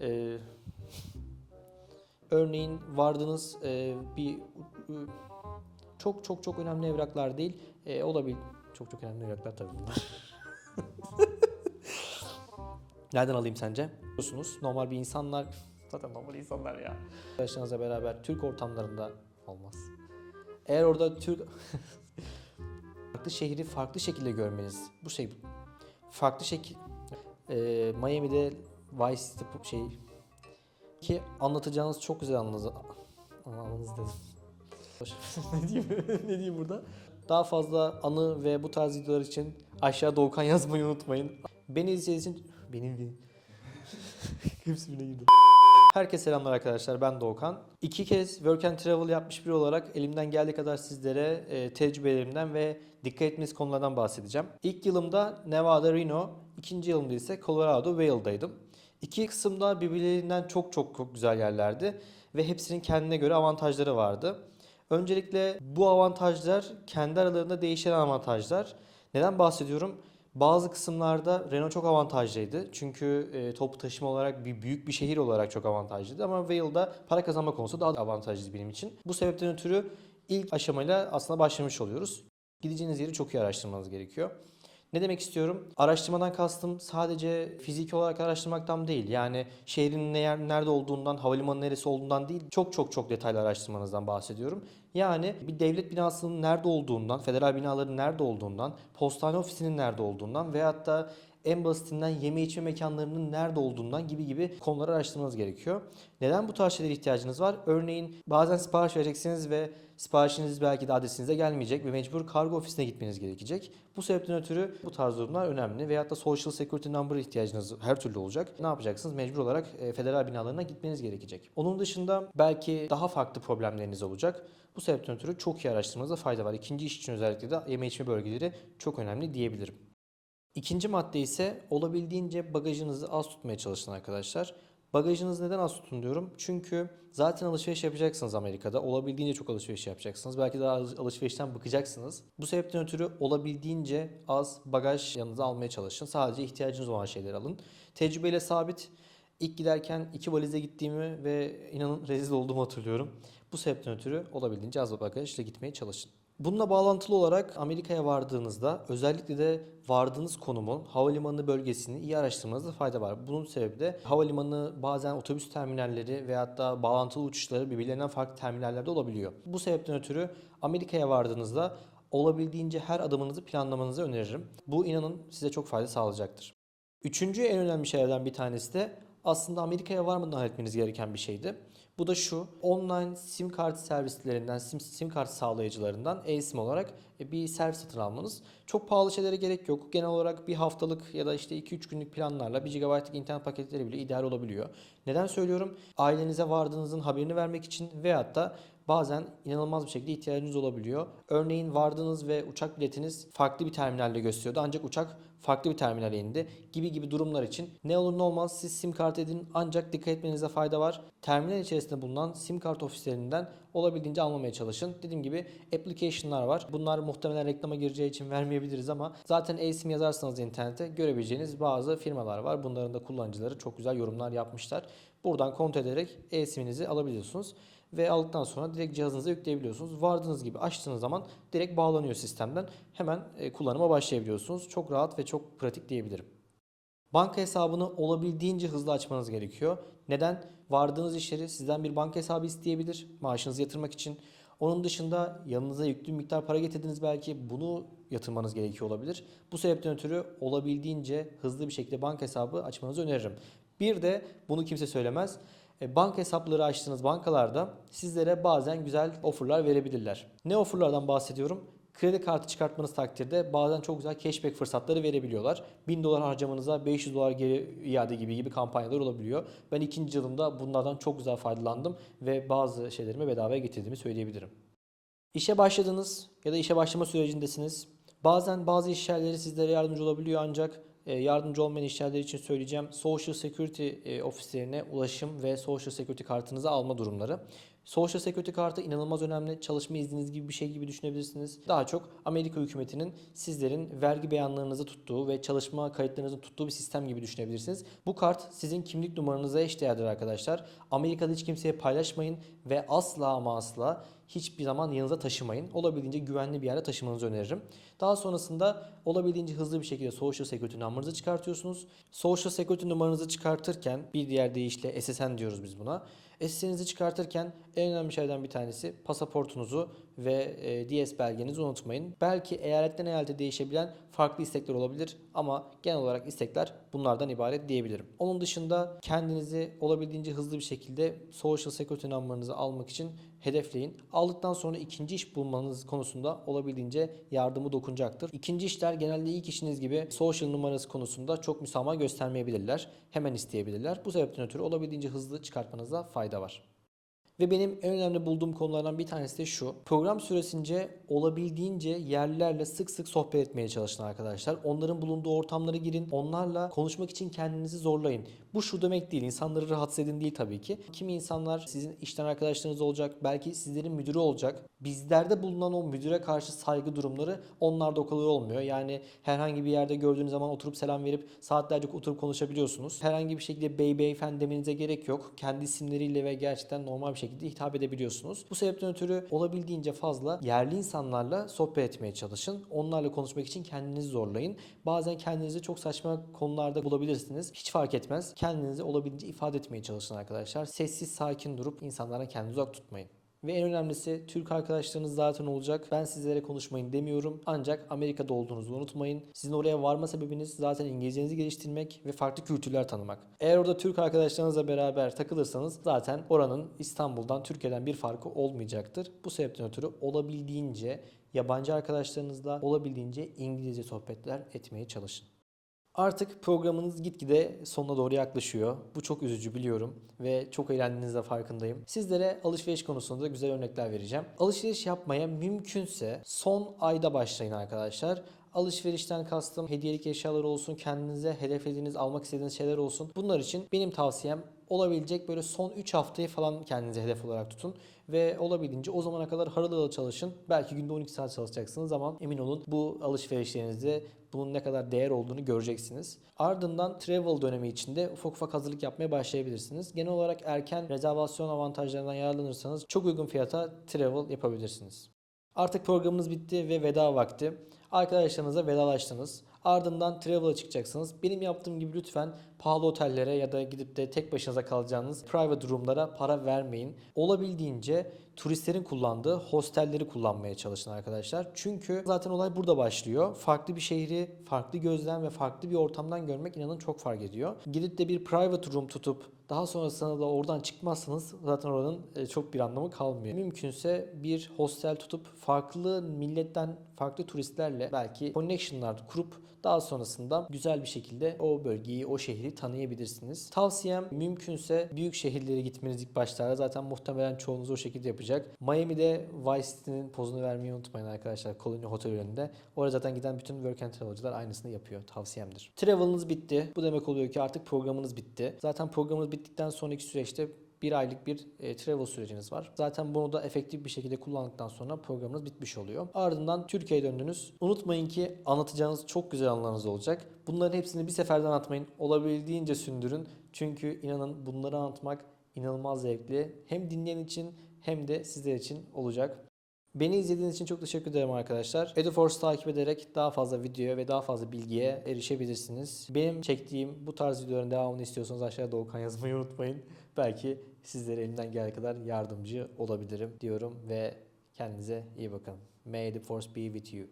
Ee, örneğin vardığınız e, bir e, çok çok çok önemli evraklar değil. E, olabilir. Çok çok önemli evraklar tabii bunlar. Nereden alayım sence? Biliyorsunuz normal bir insanlar zaten normal insanlar ya. Arkadaşlarınızla beraber Türk ortamlarında olmaz. Eğer orada Türk farklı şehri farklı şekilde görmeniz bu şey farklı şekil e, Miami'de Vice City şey ki anlatacağınız çok güzel anınız anınız dedim. ne diyeyim ne diyeyim burada? Daha fazla anı ve bu tarz videolar için aşağı Doğukan yazmayı unutmayın. Beni izlediğiniz için benim benim. Hepsi birine girdi. Herkese selamlar arkadaşlar ben Doğukan. İki kez Work and Travel yapmış biri olarak elimden geldiği kadar sizlere e, tecrübelerimden ve dikkat etmeniz konulardan bahsedeceğim. İlk yılımda Nevada, Reno, ikinci yılımda ise Colorado, Vail'daydım. İki kısımda birbirlerinden çok çok çok güzel yerlerdi ve hepsinin kendine göre avantajları vardı. Öncelikle bu avantajlar kendi aralarında değişen avantajlar. Neden bahsediyorum? Bazı kısımlarda Renault çok avantajlıydı. Çünkü e, toplu taşıma olarak bir büyük bir şehir olarak çok avantajlıydı. Ama Vale'da para kazanma konusu daha da avantajlıydı benim için. Bu sebepten ötürü ilk aşamayla aslında başlamış oluyoruz. Gideceğiniz yeri çok iyi araştırmanız gerekiyor. Ne demek istiyorum? Araştırmadan kastım sadece fiziki olarak araştırmaktan değil. Yani şehrin ne yer, nerede olduğundan, havalimanı neresi olduğundan değil. Çok çok çok detaylı araştırmanızdan bahsediyorum. Yani bir devlet binasının nerede olduğundan, federal binaların nerede olduğundan, postane ofisinin nerede olduğundan veyahut da en basitinden yeme içme mekanlarının nerede olduğundan gibi gibi konuları araştırmanız gerekiyor. Neden bu tarz şeylere ihtiyacınız var? Örneğin bazen sipariş vereceksiniz ve siparişiniz belki de adresinize gelmeyecek ve mecbur kargo ofisine gitmeniz gerekecek. Bu sebepten ötürü bu tarz durumlar önemli. Veyahut da Social Security Number ihtiyacınız her türlü olacak. Ne yapacaksınız? Mecbur olarak e, federal binalarına gitmeniz gerekecek. Onun dışında belki daha farklı problemleriniz olacak. Bu sebepten ötürü çok iyi araştırmanızda fayda var. İkinci iş için özellikle de yeme içme bölgeleri çok önemli diyebilirim. İkinci madde ise olabildiğince bagajınızı az tutmaya çalışın arkadaşlar. Bagajınızı neden az tutun diyorum? Çünkü zaten alışveriş yapacaksınız Amerika'da. Olabildiğince çok alışveriş yapacaksınız. Belki daha alış- alışverişten bıkacaksınız. Bu sebepten ötürü olabildiğince az bagaj yanınıza almaya çalışın. Sadece ihtiyacınız olan şeyleri alın. Tecrübeyle sabit. İlk giderken iki valize gittiğimi ve inanın rezil olduğumu hatırlıyorum. Bu sebepten ötürü olabildiğince az bagajla gitmeye çalışın. Bununla bağlantılı olarak Amerika'ya vardığınızda özellikle de vardığınız konumun havalimanı bölgesini iyi araştırmanızda fayda var. Bunun sebebi de havalimanı bazen otobüs terminalleri veyahut da bağlantılı uçuşları birbirlerinden farklı terminallerde olabiliyor. Bu sebepten ötürü Amerika'ya vardığınızda olabildiğince her adımınızı planlamanızı öneririm. Bu inanın size çok fayda sağlayacaktır. Üçüncü en önemli şeylerden bir tanesi de aslında Amerika'ya varmadan halletmeniz gereken bir şeydi. Bu da şu, online sim kart servislerinden, sim, sim kart sağlayıcılarından e-sim olarak e, bir servis satın almanız. Çok pahalı şeylere gerek yok. Genel olarak bir haftalık ya da işte 2-3 günlük planlarla 1 GB'lık internet paketleri bile ideal olabiliyor. Neden söylüyorum? Ailenize vardığınızın haberini vermek için veyahut da bazen inanılmaz bir şekilde ihtiyacınız olabiliyor. Örneğin vardığınız ve uçak biletiniz farklı bir terminalde gösteriyordu ancak uçak farklı bir terminale indi gibi gibi durumlar için ne olur ne olmaz siz sim kart edin ancak dikkat etmenize fayda var. Terminal içerisinde bulunan sim kart ofislerinden olabildiğince almamaya çalışın. Dediğim gibi application'lar var. Bunlar muhtemelen reklama gireceği için vermeyebiliriz ama zaten e-sim yazarsanız internete görebileceğiniz bazı firmalar var. Bunların da kullanıcıları çok güzel yorumlar yapmışlar. Buradan kontrol ederek e-siminizi alabiliyorsunuz ve aldıktan sonra direkt cihazınıza yükleyebiliyorsunuz. Vardığınız gibi açtığınız zaman direkt bağlanıyor sistemden. Hemen e, kullanıma başlayabiliyorsunuz. Çok rahat ve çok pratik diyebilirim. Banka hesabını olabildiğince hızlı açmanız gerekiyor. Neden? Vardığınız iş yeri sizden bir banka hesabı isteyebilir maaşınızı yatırmak için. Onun dışında yanınıza yüklü miktar para getirdiniz belki bunu yatırmanız gerekiyor olabilir. Bu sebepten ötürü olabildiğince hızlı bir şekilde banka hesabı açmanızı öneririm. Bir de bunu kimse söylemez. E, Banka hesapları açtığınız bankalarda sizlere bazen güzel offerlar verebilirler. Ne offerlardan bahsediyorum? Kredi kartı çıkartmanız takdirde bazen çok güzel cashback fırsatları verebiliyorlar. 1000 dolar harcamanıza 500 dolar geri iade gibi gibi kampanyalar olabiliyor. Ben ikinci yılımda bunlardan çok güzel faydalandım ve bazı şeylerimi bedavaya getirdiğimi söyleyebilirim. İşe başladınız ya da işe başlama sürecindesiniz. Bazen bazı iş yerleri sizlere yardımcı olabiliyor ancak yardımcı olmayan iş yerleri için söyleyeceğim. Social Security e, ofislerine ulaşım ve Social Security kartınızı alma durumları. Social Security kartı inanılmaz önemli. Çalışma izniniz gibi bir şey gibi düşünebilirsiniz. Daha çok Amerika hükümetinin sizlerin vergi beyanlarınızı tuttuğu ve çalışma kayıtlarınızı tuttuğu bir sistem gibi düşünebilirsiniz. Bu kart sizin kimlik numaranıza eşdeğerdir arkadaşlar. Amerika'da hiç kimseye paylaşmayın ve asla ama asla hiçbir zaman yanınıza taşımayın. Olabildiğince güvenli bir yere taşımanızı öneririm. Daha sonrasında olabildiğince hızlı bir şekilde Social Security numaranızı çıkartıyorsunuz. Social Security numaranızı çıkartırken bir diğer deyişle SSN diyoruz biz buna. SSN'inizi çıkartırken en önemli şeylerden bir tanesi pasaportunuzu ve e, DS belgenizi unutmayın. Belki eyaletten eyalete değişebilen farklı istekler olabilir ama genel olarak istekler bunlardan ibaret diyebilirim. Onun dışında kendinizi olabildiğince hızlı bir şekilde Social Security numaranızı almak için hedefleyin. Aldıktan sonra ikinci iş bulmanız konusunda olabildiğince yardımı dokunacaktır. İkinci işler genelde ilk işiniz gibi social numarası konusunda çok müsamaha göstermeyebilirler. Hemen isteyebilirler. Bu sebepten ötürü olabildiğince hızlı çıkartmanızda fayda var. Ve benim en önemli bulduğum konulardan bir tanesi de şu. Program süresince olabildiğince yerlilerle sık sık sohbet etmeye çalışın arkadaşlar. Onların bulunduğu ortamlara girin. Onlarla konuşmak için kendinizi zorlayın. Bu şu demek değil. insanları rahatsız edin değil tabii ki. Kimi insanlar sizin işten arkadaşlarınız olacak. Belki sizlerin müdürü olacak. Bizlerde bulunan o müdüre karşı saygı durumları onlarda o kadar olmuyor. Yani herhangi bir yerde gördüğünüz zaman oturup selam verip saatlerce oturup konuşabiliyorsunuz. Herhangi bir şekilde bey beyefendi demenize gerek yok. Kendi isimleriyle ve gerçekten normal bir şekilde hitap edebiliyorsunuz. Bu sebepten ötürü olabildiğince fazla yerli insanlarla sohbet etmeye çalışın. Onlarla konuşmak için kendinizi zorlayın. Bazen kendinizi çok saçma konularda bulabilirsiniz. Hiç fark etmez. Kendinizi olabildiğince ifade etmeye çalışın arkadaşlar. Sessiz sakin durup insanlara kendinizi uzak tutmayın. Ve en önemlisi Türk arkadaşlarınız zaten olacak. Ben sizlere konuşmayın demiyorum. Ancak Amerika'da olduğunuzu unutmayın. Sizin oraya varma sebebiniz zaten İngilizcenizi geliştirmek ve farklı kültürler tanımak. Eğer orada Türk arkadaşlarınızla beraber takılırsanız zaten oranın İstanbul'dan, Türkiye'den bir farkı olmayacaktır. Bu sebepten ötürü olabildiğince yabancı arkadaşlarınızla olabildiğince İngilizce sohbetler etmeye çalışın. Artık programınız gitgide sonuna doğru yaklaşıyor. Bu çok üzücü biliyorum ve çok eğlendiğinizde farkındayım. Sizlere alışveriş konusunda güzel örnekler vereceğim. Alışveriş yapmaya mümkünse son ayda başlayın arkadaşlar. Alışverişten kastım hediyelik eşyalar olsun, kendinize hedeflediğiniz, almak istediğiniz şeyler olsun. Bunlar için benim tavsiyem olabilecek böyle son 3 haftayı falan kendinize hedef olarak tutun. Ve olabildiğince o zamana kadar harıl çalışın. Belki günde 12 saat çalışacaksınız ama emin olun bu alışverişlerinizde bunun ne kadar değer olduğunu göreceksiniz. Ardından travel dönemi içinde ufak ufak hazırlık yapmaya başlayabilirsiniz. Genel olarak erken rezervasyon avantajlarından yararlanırsanız çok uygun fiyata travel yapabilirsiniz. Artık programınız bitti ve veda vakti. Arkadaşlarınızla vedalaştınız. Ardından travel'a çıkacaksınız. Benim yaptığım gibi lütfen pahalı otellere ya da gidip de tek başınıza kalacağınız private room'lara para vermeyin. Olabildiğince turistlerin kullandığı hostelleri kullanmaya çalışın arkadaşlar. Çünkü zaten olay burada başlıyor. Farklı bir şehri, farklı gözlem ve farklı bir ortamdan görmek inanın çok fark ediyor. Gidip de bir private room tutup daha sonrasında da oradan çıkmazsanız zaten oranın e, çok bir anlamı kalmıyor. Mümkünse bir hostel tutup farklı milletten farklı turistlerle belki connectionlar kurup daha sonrasında güzel bir şekilde o bölgeyi, o şehri tanıyabilirsiniz. Tavsiyem mümkünse büyük şehirlere gitmeniz ilk başlarda zaten muhtemelen çoğunuz o şekilde yapacak. Miami'de Vice City'nin pozunu vermeyi unutmayın arkadaşlar. Colonial Hotel önünde. Oraya zaten giden bütün work and travel'cılar aynısını yapıyor. Tavsiyemdir. Travel'ınız bitti. Bu demek oluyor ki artık programınız bitti. Zaten programınız bittikten sonraki süreçte bir aylık bir e, travel süreciniz var. Zaten bunu da efektif bir şekilde kullandıktan sonra programınız bitmiş oluyor. Ardından Türkiye'ye döndünüz. Unutmayın ki anlatacağınız çok güzel anılarınız olacak. Bunların hepsini bir seferden anlatmayın. Olabildiğince sündürün. Çünkü inanın bunları anlatmak inanılmaz zevkli. Hem dinleyen için hem de sizler için olacak. Beni izlediğiniz için çok teşekkür ederim arkadaşlar. EduForce takip ederek daha fazla videoya ve daha fazla bilgiye erişebilirsiniz. Benim çektiğim bu tarz videoların devamını istiyorsanız aşağıya Doğukan yazmayı unutmayın. Belki sizlere elimden geldiği kadar yardımcı olabilirim diyorum ve kendinize iyi bakın. May the force be with you.